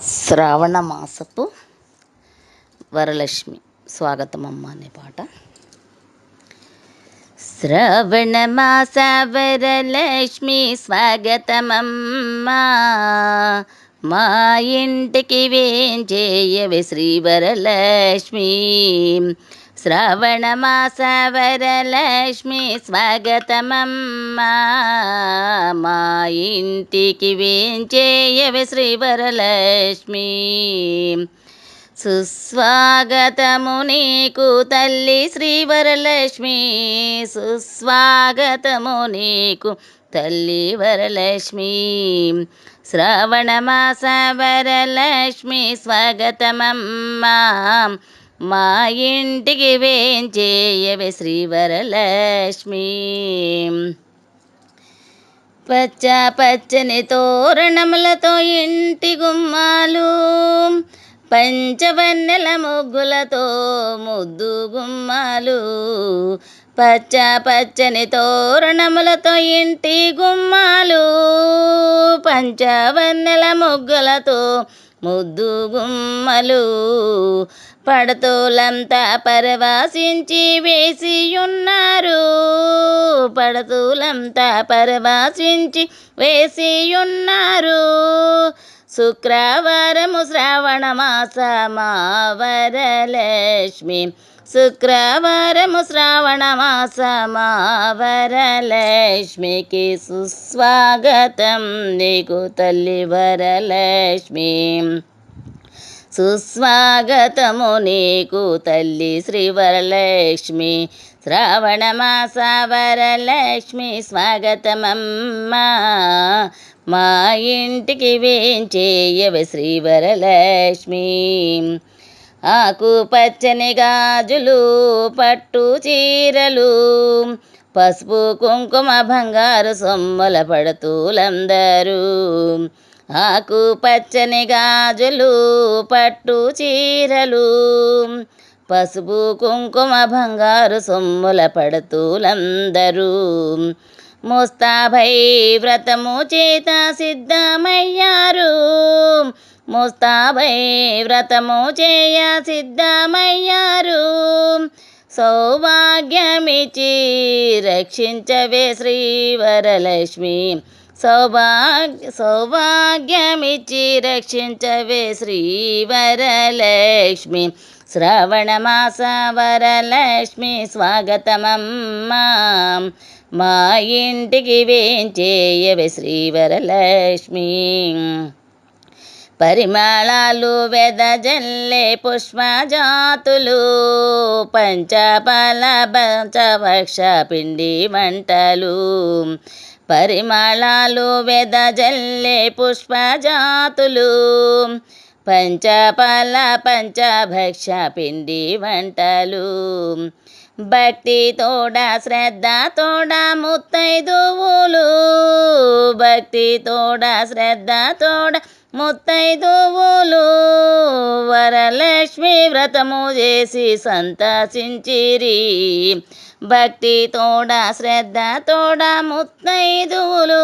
శ్రావణ మాసపు వరలక్ష్మి. స్వాగతం అమ్మ అనే పాట. శ్రవణ మాస వరలక్ష్మి స్వాగతమమ్మా మా ఇంటికి వేంచేయవి శ్రీ వరలక్ష్మి? శ్రావణ మాస వరలక్ష్మి స్వాగతమమ్మా. మా ఇంటికి వేంచేయవి శ్రీ వరలక్ష్మి సుస్వాగతము నీకు తల్లి శ్రీ వరలక్ష్మి సుస్వాగతము నీకు తల్లి వరలక్ష్మి. శ్రవణమాస వరలక్ష్మి స్వాగతమమ్మా. మా ఇంటికి వేంచేయవే శ్రీవరలక్ష్మి? పచ్చ పచ్చని తోరణములతో ఇంటి గుమ్మాలు పంచవన్నెల ముగ్గులతో ముద్దు గుమ్మాలు పచ్చ పచ్చని తోరణములతో ఇంటి గుమ్మాలు పంచవన్నెల ముగ్గులతో ముద్దు గుమ్మలు పడతూలంతా పరవాసించి వేసి ఉన్నారు పడతూలంతా పరవాసించి వేసి ఉన్నారు శుక్రవారము శ్రావణ మాస మా వరలక్ష్మి శుక్రవారము శ్రావణ మాసమావరలక్ష్మికి సుస్వాగతం. నీకు తల్లి వరలక్ష్మి. సుస్వాగతము నీకు తల్లి శ్రీ వరలక్ష్మి. శ్రావణ మాస వరలక్ష్మి స్వాగతమమ్మా. మా ఇంటికి వేంచేయవ శ్రీ వరలక్ష్మి. ఆకు పచ్చని గాజులు పట్టు చీరలు పసుపు కుంకుమ బంగారు సొమ్మల పడుతూలందరూ. ఆకు పచ్చని గాజులు పట్టు చీరలు పసుపు కుంకుమ బంగారు సొమ్ముల పడుతూలందరూ. ముస్తాభై వ్రతము చేత సిద్ధమయ్యారు. ముస్తాబై వ్రతము చేయ సిద్ధమయ్యారు. సౌభాగ్యమిచి రక్షించవే శ్రీవరలక్ష్మి. సౌభాగ్య సౌభాగ్యమిచి రక్షించవే శ్రీ వరలక్ష్మి మాస వరలక్ష్మి స్వాగతమమ్మా. మా ఇంటికి వేంచేయవే శ్రీవరలక్ష్మి. పరిమళాలు వెదజల్లే పుష్పజాతులు పంచపల పంచభక్ష పిండి వంటలు. పరిమళాలు వెదజల్లే పుష్పజాతులు పంచపల పంచభక్ష పిండి వంటలు. భక్తి తోడ శ్రద్ధ తోడ ముత్తైదువులు. భక్తి తోడ శ్రద్ధ తోడ ముత్తైదువులు. వరలక్ష్మి వ్రతము చేసి సంతసించిరి. భక్తి తోడ శ్రద్ధ తోడ ముత్తైదువులు.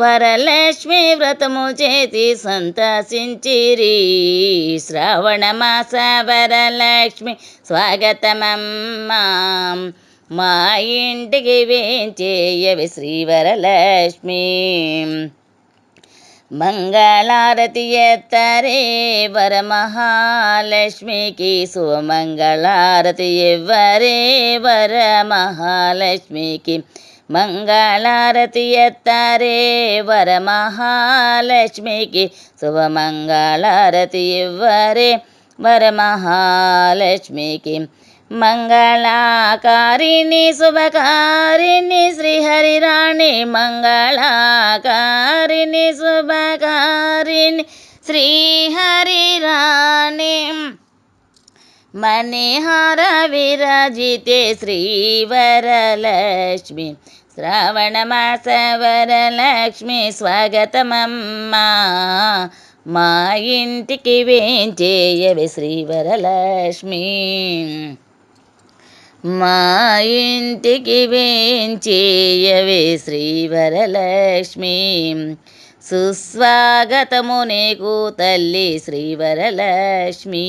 వరలక్ష్మి వ్రతము చేసి సంతసించిరి. శ్రావణ మాస వరలక్ష్మి స్వాగతమమ్మా. మా ఇంటికి వేంచేయవి శ్రీ వరలక్ష్మి. మంగళారతి ఎత్తరే వరమహాలక్ష్మికి సుమంగళారతి ఇవ్వరే వరమహాలక్ష్మికి. మంగళారతి ఎత్తరే వరమహాలక్ష్మికి శుభమంగళారతి ఇవ్వరే వరమహాలక్ష్మికి. మంగళాకారిణి శుభకారిణి శ్రీహరిరాణి మంగళాకారిణి శుభకారిణి శ్రీహరిరాణి. మణిహార విరజితే శ్రీవరలక్ష్మి శ్రావణ మాస వరలక్ష్మి స్వాగతమమ్మా మా ఇంటికి వేంచేయవి శ్రీవరలక్ష్మి మా ఇంటికి వేంచేయవే శ్రీవరలక్ష్మి సుస్వాగతము నీకు తల్లి శ్రీవరలక్ష్మి.